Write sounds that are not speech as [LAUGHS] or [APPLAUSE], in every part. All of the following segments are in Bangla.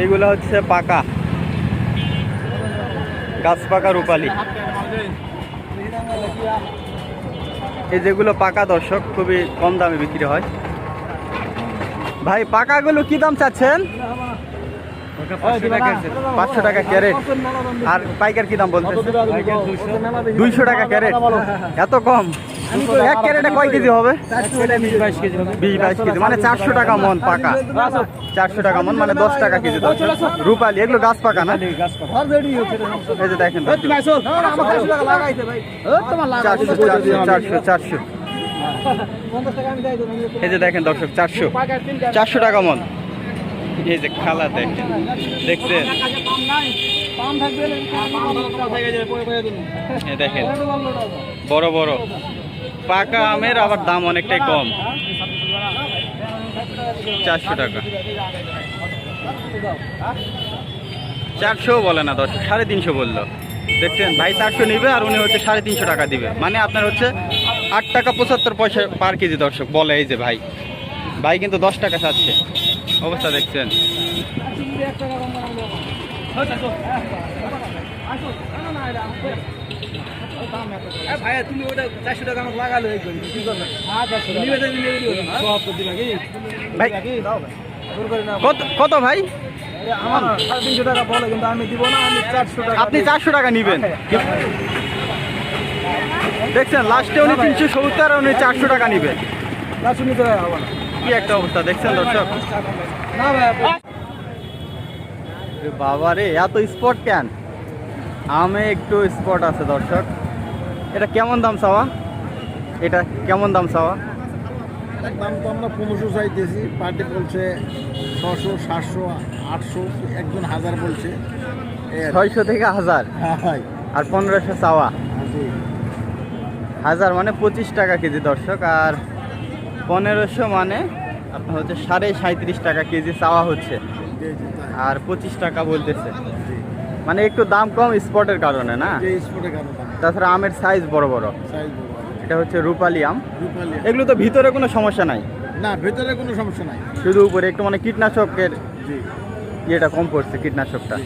এইগুলো হচ্ছে পাকা। গাছ পাকা রূপালি। এই যেগুলো পাকা দর্শক খুবই কম দামে বিক্রি হয়। ভাই পাকাগুলো কি দাম চাচ্ছেন? পাঁচশো টাকা ক্যারেট। আর পাইকার কি দাম বলতে দুইশো টাকা ক্যারেট। এত কম। এক ক্যারেটে কয় কেজি হবে? বিশ, বাইশ কেজি মানে চারশো টাকা মন পাকা। চারশো টাকা মন মানে দশ টাকা কেজি দশ রূপালি, এগুলো গাছ পাকা না? এই যে দেখেন চারশো চারশো চারশো এই যে দেখেন দর্শক, চারশো। চারশো টাকা মন। এই যে খালা দেখেন। দেখছেন? দেখেন। বড় বড়। পাকা আমের, আবার দাম অনেকটাই কম। চারশো টাকা। চারশো বলে না, দশ, সাড়ে তিনশো বলল। দেখছেন, ভাই চারশো নিবে আর উনি হচ্ছে সাড়ে তিনশো টাকা দিবে। মানে আপনার হচ্ছে আট টাকা পঁচাত্তর পয়সা পার কেজি দর্শক, বলে এই যে ভাই। ভাই কিন্তু দশ টাকা চাচ্ছে। অবস্থা দেখছেন। ভাইয়া তুমি ওটা চারশো টাকা আমাকে লাগালো এই করে কি করবে ভাই না কত কত ভাই? আমার সাড়ে তিনশো টাকা বলে কিন্তু আমি দিব না আমি চারশো টাকা আপনি চারশো টাকা নিবেন। দেখছেন লাস্টে উনি তিনশো সত্তর আর উনি চারশো টাকা নিবেন। চারশো নিতে হবে না। কি একটা অবস্থা দেখছেন দর্শক? না ভাইয়া বাবা রে এত স্পট কেন? আমে একটু স্পট আছে দর্শক। এটা কেমন দাম চাওয়া? এটা কেমন দাম চাওয়া? দাম তো আমরা পনেরোশো চাইতেছি পার্টি বলছে ছশো সাতশো আটশো একজন হাজার বলছে। ছয়শো থেকে হাজার? হ্যাঁ। আর পনেরোশো চাওয়া? হাজার মানে পঁচিশ টাকা কেজি দর্শক আর পনেরোশো মানে আপনার হচ্ছে সাড়ে সাঁত্রিশ টাকা কেজি চাওয়া হচ্ছে। আর পঁচিশ টাকা বলতেছে। মানে একটু দাম কম স্পটের কারণে না? যে স্পটে কেন দাম তাছাড়া আমের সাইজ বড় বড়। এটা হচ্ছে রূপালি আম। এগুলো তো ভিতরে কোনো সমস্যা নাই? না ভেতরে কোনো সমস্যা নাই। শুধু উপরে একটু মানে কীটনাশকের ইয়েটা কম পড়ছে কীটনাশকটা।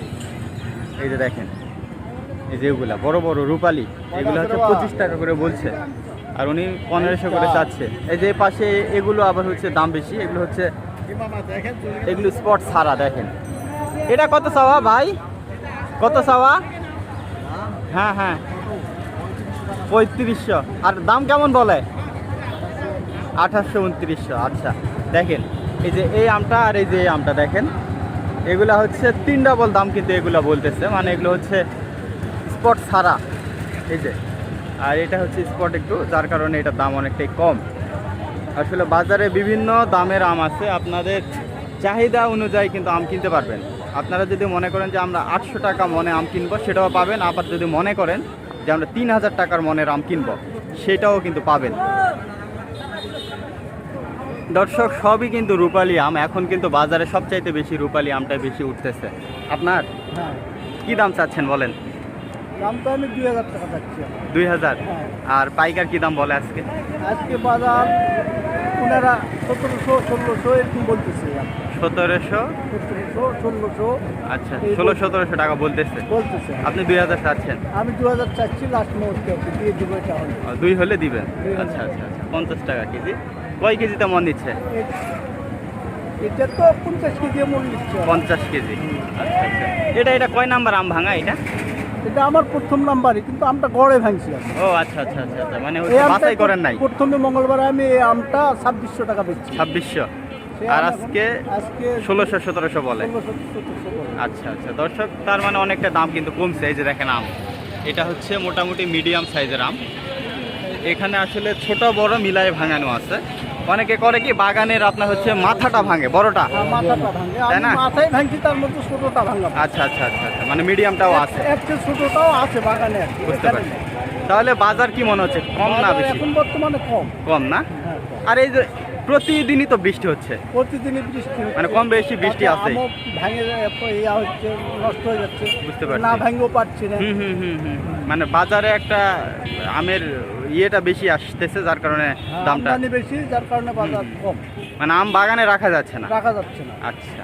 এই যে দেখেন এই যে এগুলা বড় বড় রূপালি এগুলো হচ্ছে পঁচিশ টাকা করে বলছে। আর উনি পনেরোশো করে চাচ্ছে। এই যে পাশে এগুলো আবার হচ্ছে দাম বেশি এগুলো হচ্ছে এগুলো স্পট ছাড়া দেখেন। এটা কত চাওয়া ভাই? কত চাওয়া? হ্যাঁ হ্যাঁ। পঁয়ত্রিশশো। আর দাম কেমন বলে? আঠাশশো উনত্রিশশো। আচ্ছা দেখেন, এই যে এই আমটা আর এই যে এই আমটা দেখেন, এগুলা হচ্ছে তিন ডাবল দাম কিন্তু এগুলা বলতেছে। মানে এগুলো হচ্ছে স্পট ছাড়া। এই যে, আর এটা হচ্ছে স্পট একটু, যার কারণে এটার দাম অনেকটাই কম। আসলে বাজারে বিভিন্ন দামের আম আছে, আপনাদের চাহিদা অনুযায়ী কিন্তু আম কিনতে পারবেন। আপনারা যদি মনে করেন যে আমরা আটশো টাকা মনে আম কিনবো, সেটাও পাবেন। আবার যদি মনে করেন যে আমরা তিন হাজার টাকার মনের আম কিনব সেটাও কিন্তু পাবেন। দর্শক সবই কিন্তু রূপালি আম। এখন কিন্তু বাজারে সবচাইতে বেশি রূপালি আমটা বেশি উঠতেছে। আপনার কি দাম চাচ্ছেন বলেন? দাম তো আমি দুই হাজার টাকা পাচ্ছি দুই হাজার? হ্যাঁ। আর পাইকার কি দাম বলে আজকে? আজকে বাজার ওনারা সতেরোশো ষোলোশো এরকম বলতেছে। সতেরোশো? আচ্ছা ষোলো সতেরোশো টাকা বলতেছে। বলতেছে। আপনি দুই হাজার চাচ্ছেন? আমি দু হাজার চাচ্ছি লাস্ট মুহূর্তে দিয়ে দেবো এটা দুই হলে দিবেন? আচ্ছা আচ্ছা আচ্ছা পঞ্চাশ টাকা কেজি। কয় কেজিতে মন নিচ্ছে? এটা তো পঞ্চাশ কেজি মন নিচ্ছে। পঞ্চাশ কেজি। আচ্ছা আচ্ছা। এটা এটা কয় নাম্বার আম ভাঙা এটা? এটা আমার প্রথম নাম্বারই কিন্তু আমটা গড়ে ভাঙছি ও আচ্ছা আচ্ছা আচ্ছা মানে বাছাই করেন নাই? প্রথমে মঙ্গলবার আমি এই আমটা ছাব্বিশশো টাকা বেচছি। ছাব্বিশশো? আর আজকে ষোলোশো সতেরোশো বলে। আচ্ছা আচ্ছা। দর্শক তার মানে অনেকটা দাম কিন্তু কমছে। এই যে দেখেন আম। এটা হচ্ছে মোটামুটি মিডিয়াম সাইজের আম। এখানে আসলে ছোট বড় মিলায়ে ভাঙানো আছে। অনেকে করে কি বাগানের আপনার হচ্ছে মাথাটা ভাঙে বড়টা। হ্যাঁ, তাই না? মাথায় ভাঙছি তার মধ্যে ছোটটা ভাঙলাম আচ্ছা আচ্ছা আচ্ছা আচ্ছা। মানে মিডিয়ামটাও আছে। একটা ছোটটাও আছে বাগানে বুঝতে পারছি। তাহলে বাজার কি মনে হচ্ছে? কম না বেশি? এখন বর্তমানে কম। কম না? হ্যাঁ, আর এই যে প্রতিদিনই তো বৃষ্টি হচ্ছে। প্রতিদিনই বৃষ্টি মানে কম বেশি বৃষ্টি আছেই। আমও ইয়া হচ্ছে নষ্ট হয়ে যাচ্ছে। বুঝতে পারছি। না ভাঙেও পারছি না। হুম হুম হুম মানে বাজারে একটা আমের ইয়েটা বেশি আসতেছে যার কারণে হ্যাঁ, দামটা বেশি যার কারণে বাজার কম। মানে আম বাগানে রাখা যাচ্ছে না। রাখা যাচ্ছে না। আচ্ছা।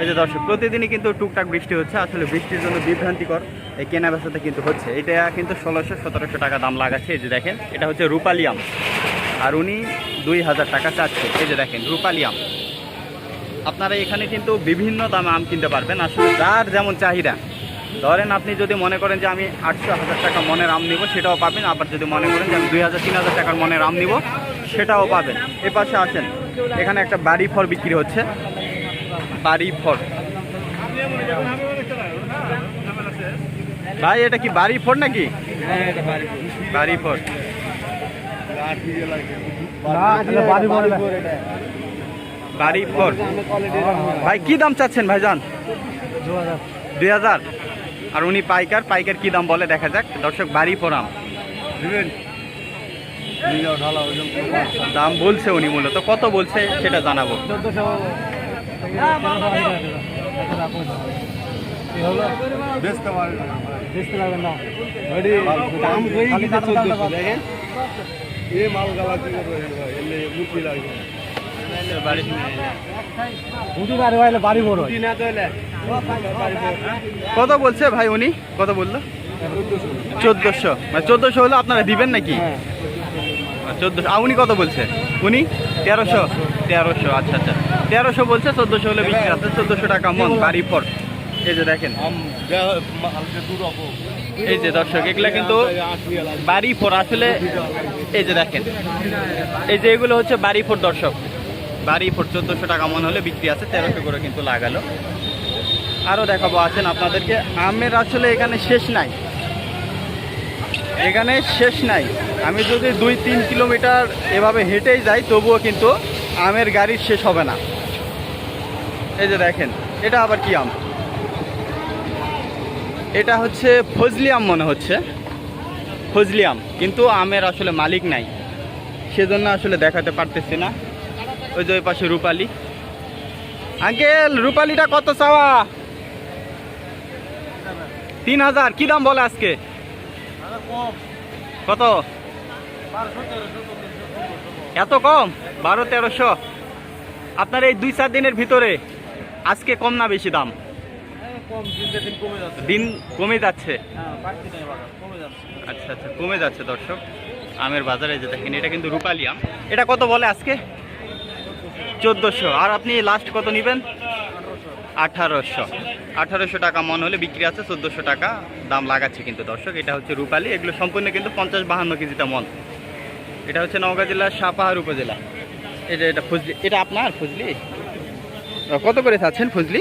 এই যে দর্শক প্রতিদিনই কিন্তু টুকটাক বৃষ্টি হচ্ছে। আসলে বৃষ্টির জন্য বিভ্রান্তিকর এই কেনা বেচাতে কিন্তু হচ্ছে। এটা কিন্তু ষোলোশো সতেরোশো টাকা দাম লাগাচ্ছে। এই যে দেখেন এটা হচ্ছে রূপালিয়াম আর উনি দুই হাজার টাকা চাচ্ছে। এই যে দেখেন রূপালি আম। আপনারা এখানে কিন্তু বিভিন্ন দামে আম কিনতে পারবেন। আসলে যার যেমন চাহিদা। ধরেন আপনি যদি মনে করেন যে আমি আটশো হাজার টাকা মনের আম নিব সেটাও পাবেন। আবার যদি মনে করেন যে আমি দুই হাজার তিন হাজার টাকার মনের আম নিব সেটাও পাবেন। এ পাশে আসেন। এখানে একটা বাড়ি ফল বিক্রি হচ্ছে। বাড়ি ফল ভাই এটা কি বাড়ি ফোর নাকি? বাড়ি ফোর। বাড়ি ফোর ভাই কি দাম চাচ্ছেন ভাইজান? দুই হাজার। আর উনি পাইকার পাইকার কি দাম বলে দেখা যাক। দর্শক বাড়ি ফোরাম দাম বলছে উনি মূলত। কত বলছে সেটা জানাব। কত বলছে ভাই উনি? কত বলল? চোদ্দোশো। মানে চোদ্দোশো হলে আপনারা দিবেন নাকি? চোদ্দোশো। আর উনি কত বলছে? উনি? তেরোশো? তেরোশো আচ্ছা আচ্ছা। তেরোশো বলছে চোদ্দোশো হলে বিক্রি আছে। চোদ্দোশো টাকা মন বাড়ি ফর এই যে দেখেন। এই যে দর্শক এগুলা কিন্তু বাড়ি ফোর আসলে এই যে দেখেন, এই যে এগুলো হচ্ছে বাড়ি ফোর দর্শক। বাড়ি ফোর চোদ্দোশো টাকা মন হলে বিক্রি আছে, তেরোশো করে কিন্তু লাগালো। আরও দেখাবো আছেন আপনাদেরকে। আমের আসলে এখানে শেষ নাই। এখানে শেষ নাই। আমি যদি দুই তিন কিলোমিটার এভাবে হেঁটেই যাই, তবুও কিন্তু আমের গাড়ির শেষ হবে না। এই যে দেখেন, এটা আবার কি আম? এটা হচ্ছে ফজলি আম মনে হচ্ছে। ফজলি আম কিন্তু আমের আসলে মালিক নাই। সেজন্য আসলে দেখাতে পারতেছি না। ওই যে পাশে রূপালি। আঙ্কেল, রূপালিটা কত চাওয়া? তিন হাজার, কি দাম বলে আজকে? কত? এত কম? বারো তেরোশো। আপনার এই দুই চার দিনের ভিতরে আজকে কম না বেশি দাম? দিন কমে যাচ্ছে। আচ্ছা আচ্ছা কমে যাচ্ছে দর্শক। আমের বাজারে যে দেখেন এটা কিন্তু রূপালি আম। এটা কত বলে আজকে? চোদ্দোশো। আর আপনি লাস্ট কত নেবেন? আঠারোশো। আঠারোশো টাকা মন হলে বিক্রি আছে চোদ্দোশো টাকা দাম লাগাচ্ছে কিন্তু দর্শক। এটা হচ্ছে রূপালি। এগুলো সম্পূর্ণ কিন্তু পঞ্চাশ বাহান্ন কেজিটা মন। এটা হচ্ছে নওগাঁ জেলার সাপাহার উপজেলা। এটা এটা ফজলি এটা আপনার ফজলি? কত করে চাচ্ছেন ফজলি?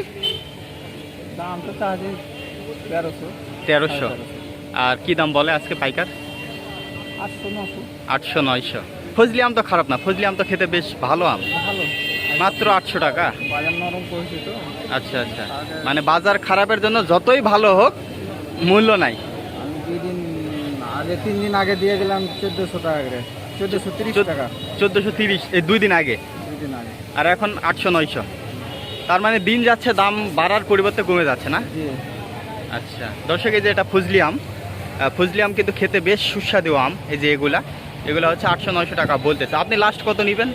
দাম তো তেরোশো। তেরোশো। আর কি দাম বলে আজকে পাইকার? আটশো নশো। আটশো নয়শো। ফজলি আম তো খারাপ না ফজলি আম তো খেতে বেশ ভালো আম। ভালো। মাত্র আটশো টাকা? আচ্ছা আচ্ছা। মানে বাজার খারাপের জন্য যতই ভালো হোক মূল্য নাই। আমি দুই দিন আগে তিন দিন আগে দিয়ে গেলাম চোদ্দোশো টাকা করে। চোদ্দোশো তিরিশ টাকা। চোদ্দোশো তিরিশ এই দুই দিন আগে। দুই দিন আগে। আর এখন আটশো নয়শো। তার মানে দিন যাচ্ছে দাম বাড়ার পরিবর্তে কমে যাচ্ছে না? আচ্ছা দর্শক এই যে এটা ফজলি আম ফজলি আম কিন্তু খেতে বেশ সুস্বাদু আম এই যে এগুলা। এগুলা হচ্ছে আটশো নয়শো টাকা বলতেছে আপনি লাস্ট কত নেবেন?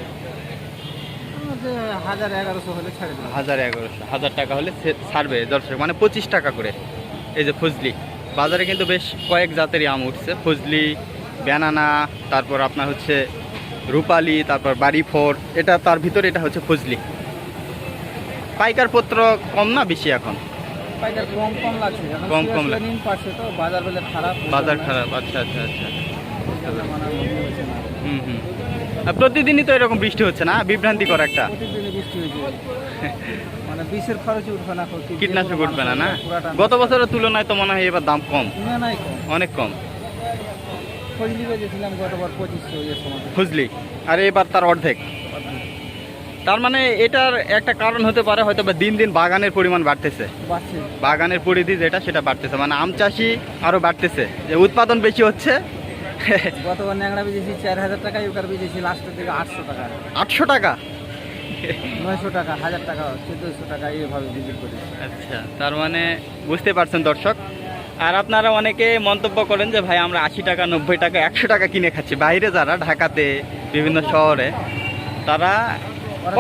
হাজার এগারোশো হলে হাজার এগারোশো হাজার টাকা হলে ছাড়বে দর্শক মানে পঁচিশ টাকা করে এই যে ফজলি। বাজারে কিন্তু বেশ কয়েক জাতেরই আম উঠছে ফজলি ব্যানানা তারপর আপনার হচ্ছে রূপালি তারপর বাড়ি ফোর এটা তার ভিতরে এটা হচ্ছে ফজলি। পাইকার পত্র কম না বেশি এখন? কম কম বাজার খারাপ আচ্ছা আচ্ছা আচ্ছা। হুম হুম। প্রতিদিনই তো এরকম বৃষ্টি হচ্ছে না? বিভ্রান্তিকর একটা। [LAUGHS] মানে বিষের খরচই উঠবে না কীটনাশক উঠবে না না? গত বছরের তুলনায় তো মনে হয় এবার দাম কম। অনেক কম। ফজলি আর এবার তার অর্ধেক। তার মানে এটার একটা কারণ হতে পারে হয়তো বা দিন দিন বাগানের পরিমাণ বাড়তেছে। বাড়ছে। বাগানের পরিধি যেটা সেটা বাড়তেছে। মানে আম চাষি আরও বাড়তেছে। যে উৎপাদন বেশি হচ্ছে [LAUGHS] গতবার ন্যাংরা বেজেছি চার হাজার টাকা এবার বেজেছি লাস্টের দিকে আটশো টাকা। আটশো টাকা? নয়শো টাকা হাজার টাকা চোদ্দোশো টাকা এইভাবে বিক্রি করি। আচ্ছা তার মানে বুঝতে পারছেন দর্শক। আর আপনারা অনেকে মন্তব্য করেন যে ভাই আমরা আশি টাকা নব্বই টাকা একশো টাকা কিনে খাচ্ছি। বাইরে যারা ঢাকাতে বিভিন্ন শহরে তারা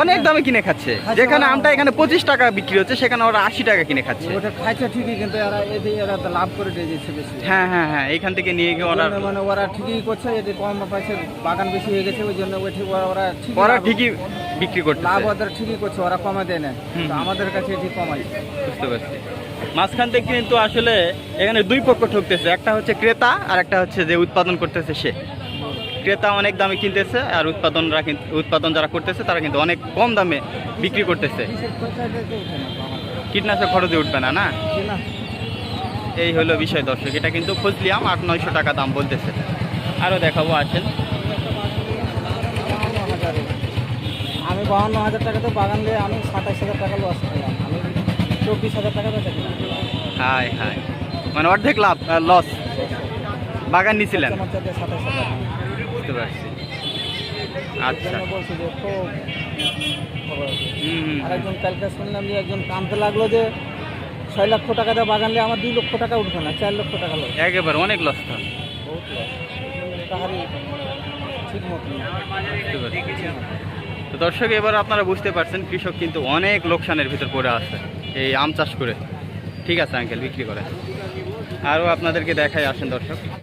অনেক দামে কিনে খাচ্ছে। যেখানে আমটা এখানে পঁচিশ টাকা বিক্রি হচ্ছে সেখানে ওরা আশি টাকা কিনে খাচ্ছে। ওটা ঠিকই কিন্তু এরা এদের এরা তো লাভ করে দিয়ে বেশি। হ্যাঁ হ্যাঁ হ্যাঁ এখান থেকে নিয়ে গিয়ে ওরা মানে ওরা ঠিকই করছে এদের কম পাইছে বাগান বেশি হয়ে গেছে ওই জন্য ওই ঠিক ওরা ওরা ঠিকই ওরা ঠিকই বিক্রি করছে লাভ ওদের ঠিকই করছে ওরা কমে দেয় না। আমাদের কাছে ঠিক কমাই বুঝতে পারছি। মাঝখান থেকে কিন্তু আসলে এখানে দুই পক্ষ ঠকতেছে একটা হচ্ছে ক্রেতা আর একটা হচ্ছে যে উৎপাদন করতেছে সে। ক্রেতা অনেক দামে কিনতেছে আর উৎপাদনরা উৎপাদন যারা করতেছে তারা কিন্তু অনেক কম দামে বিক্রি করতেছে। কীটনাশক খরচে উঠবে না না? এই হলো বিষয় দর্শক এটা কিন্তু ফজলিয়াম আট নয়শো টাকা দাম বলতেছে। আরও দেখাবো আসেন। আমি বাহান্ন হাজার টাকা তো বাগান দিয়ে আমি সাতাশ হাজার টাকা লস করলাম। আমি চব্বিশ হাজার টাকা বেচা কিনা হাই হাই মানে অর্ধেক লাভ লস বাগান চাইতে সাতাশ হাজার বুঝতে পারছি আচ্ছা। জন্য বলছি যে খুব খবর আছে। হুম হুম, আর একজন কালকে শুনলাম যে একজন কানতে লাগল যে ছয় লক্ষ টাকা দিয়ে বাগান নিয়ে আমার দুই লক্ষ টাকা উঠবে না চার লক্ষ টাকা লোক একেবারে অনেক লস তো। বহুত। তাহারই ঠিক মতো তো দর্শক এবার আপনারা বুঝতে পারছেন কৃষক কিন্তু অনেক লোকসানের ভিতর পড়ে আছে এই আম চাষ করে। ঠিক আছে আঙ্কেল বিক্রি করে। আরও আপনাদেরকে দেখাই আসেন দর্শক।